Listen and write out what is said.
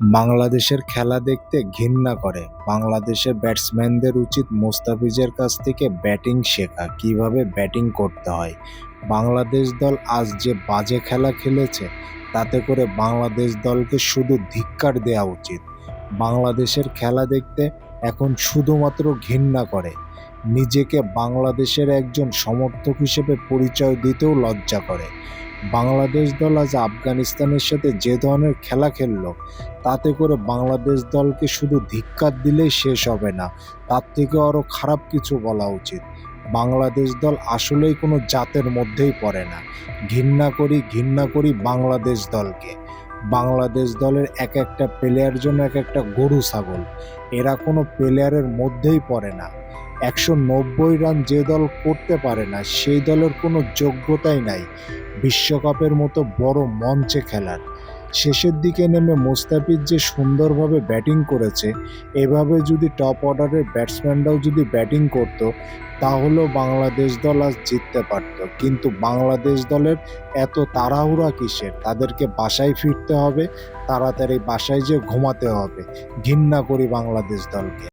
বাংলাদেশের খেলা দেখতে ঘেন্না করে। বাংলাদেশের ব্যাটসম্যানদের উচিত মোস্তাফিজের কাছ থেকে ব্যাটিং শেখা, কীভাবে ব্যাটিং করতে হয়। বাংলাদেশ দল আজ যে বাজে খেলা খেলেছে, তাতে করে বাংলাদেশ দলকে শুধু ধিক্কার দেওয়া উচিত। বাংলাদেশের খেলা দেখতে এখন শুধুমাত্র ঘেন্না করে। নিজেকে বাংলাদেশের একজন সমর্থক হিসেবে পরিচয় দিতেও লজ্জা করে। বাংলাদেশ দল আজ আফগানিস্তানের সাথে যে ধরনের খেলা খেলল, তাতে করে বাংলাদেশ দলকে শুধু ধিক্কার দিলেই শেষ হবে না, তার থেকে আরও খারাপ কিছু বলা উচিত। বাংলাদেশ দল আসলেই কোনো জাতের মধ্যেই পড়ে না। ঘৃণা করি ঘৃণা করি বাংলাদেশ দলকে। বাংলাদেশ দলের এক একটা প্লেয়ার জন্য এক একটা গরু ছাগল। এরা কোনো প্লেয়ারের মধ্যেই পড়ে না। একশো নব্বই রান যে দল করতে পারে না, সেই দলের কোনো যোগ্যতাই নাই। বিশ্বকাপের মতো বড় মঞ্চে খেলার। শেষের দিকে নেমে মোস্তাফিজ যে সুন্দরভাবে ব্যাটিং করেছে, এভাবে যদি টপ অর্ডারের ব্যাটসম্যানরাও যদি ব্যাটিং করতো, তাহলেও বাংলাদেশ দল আজ জিততে পারত। কিন্তু বাংলাদেশ দলের এত তাড়াহুড়া কিসের? তাদেরকে বাসায় ফিরতে হবে, তাড়াতাড়ি বাসায় যে ঘুমাতে হবে। ঘৃণা করি বাংলাদেশ দলকে।